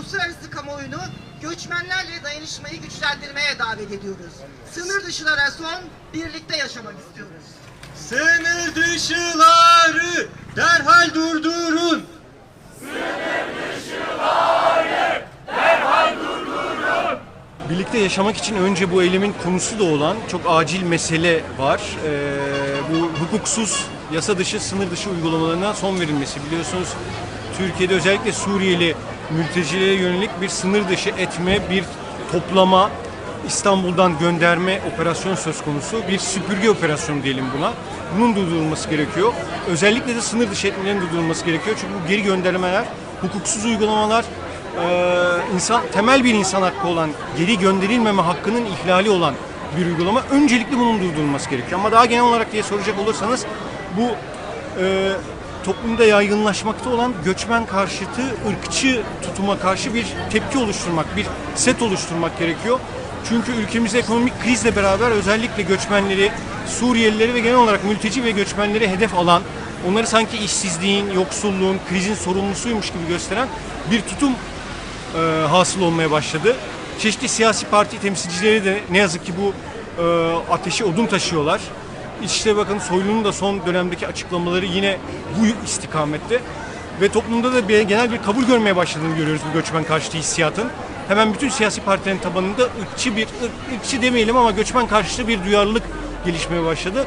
uluslararası kamuoyunu göçmenlerle dayanışmayı güçlendirmeye davet ediyoruz. Sınır dışılara son, birlikte yaşamak istiyoruz. Sınır dışıları derhal durdurun. Birlikte yaşamak için önce bu eylemin konusu da olan çok acil mesele var. Ee, bu hukuksuz, yasa dışı, sınır dışı uygulamalarına son verilmesi. Biliyorsunuz Türkiye'de özellikle Suriyeli mültecilere yönelik bir sınır dışı etme, bir toplama, İstanbul'dan gönderme operasyon söz konusu. Bir süpürge operasyonu diyelim buna. Bunun durdurulması gerekiyor. Özellikle de sınır dışı etmelerin durdurulması gerekiyor. Çünkü bu geri göndermeler, hukuksuz uygulamalar, insan temel bir insan hakkı olan geri gönderilmeme hakkının ihlali olan bir uygulama. Öncelikle bunun durdurulması gerekiyor. Ama daha genel olarak diye soracak olursanız bu eee, toplumda yaygınlaşmakta olan göçmen karşıtı, ırkçı tutuma karşı bir tepki oluşturmak, bir set oluşturmak gerekiyor. Çünkü ülkemizde ekonomik krizle beraber özellikle göçmenleri, Suriyelileri ve genel olarak mülteci ve göçmenleri hedef alan, onları sanki işsizliğin, yoksulluğun, krizin sorumlusuymuş gibi gösteren bir tutum e, hasıl olmaya başladı. Çeşitli siyasi parti temsilcileri de ne yazık ki bu e, ateşi odun taşıyorlar. İçişleri Bakanı Soylu'nun da son dönemdeki açıklamaları yine bu istikamette. Ve toplumda da bir, genel bir kabul görmeye başladığını görüyoruz bu göçmen karşıtı hissiyatın. Hemen bütün siyasi partilerin tabanında ırkçı bir, ırk- ırkçı demeyelim ama göçmen karşıtı bir duyarlılık gelişmeye başladı.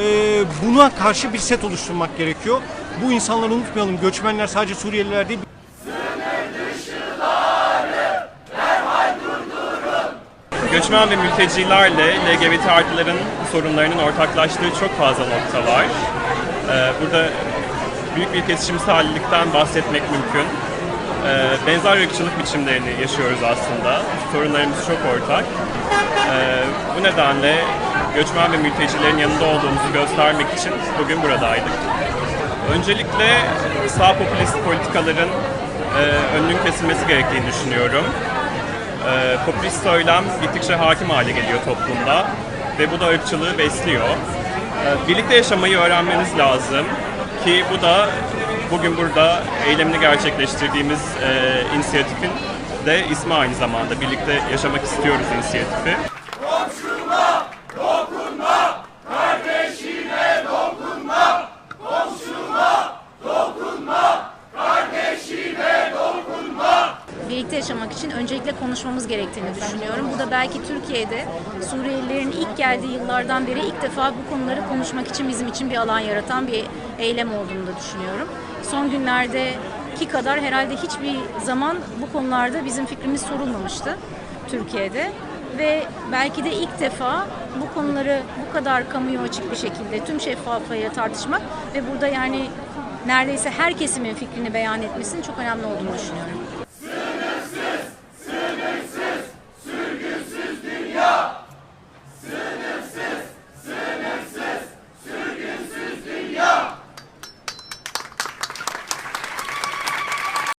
Ee, buna karşı bir set oluşturmak gerekiyor. Bu insanları unutmayalım. Göçmenler sadece Suriyeliler değil, Göçmen ve mültecilerle LGBT artıların sorunlarının ortaklaştığı çok fazla nokta var. Ee, burada büyük bir kesişimsellikten bahsetmek mümkün. Ee, benzer ırkçılık biçimlerini yaşıyoruz aslında. Sorunlarımız çok ortak. Ee, bu nedenle göçmen ve mültecilerin yanında olduğumuzu göstermek için bugün buradaydık. Öncelikle sağ popülist politikaların e, önünün kesilmesi gerektiğini düşünüyorum. Ee, popülist söylem gittikçe hakim hale geliyor toplumda ve bu da ırkçılığı besliyor. Ee, birlikte yaşamayı öğrenmeniz lazım ki bu da bugün burada eylemini gerçekleştirdiğimiz e, inisiyatifin de ismi aynı zamanda. Birlikte yaşamak istiyoruz inisiyatifi. Birlikte yaşamak için öncelikle konuşmamız gerektiğini düşünüyorum. Bu da belki Türkiye'de Suriyelilerin ilk geldiği yıllardan beri ilk defa bu konuları konuşmak için bizim için bir alan yaratan bir eylem olduğunu da düşünüyorum. Son günlerdeki kadar herhalde hiçbir zaman bu konularda bizim fikrimiz sorulmamıştı Türkiye'de ve belki de ilk defa bu konuları bu kadar kamuya açık bir şekilde tüm şeffaflığa tartışmak ve burada yani neredeyse her kesimin fikrini beyan etmesinin çok önemli olduğunu düşünüyorum.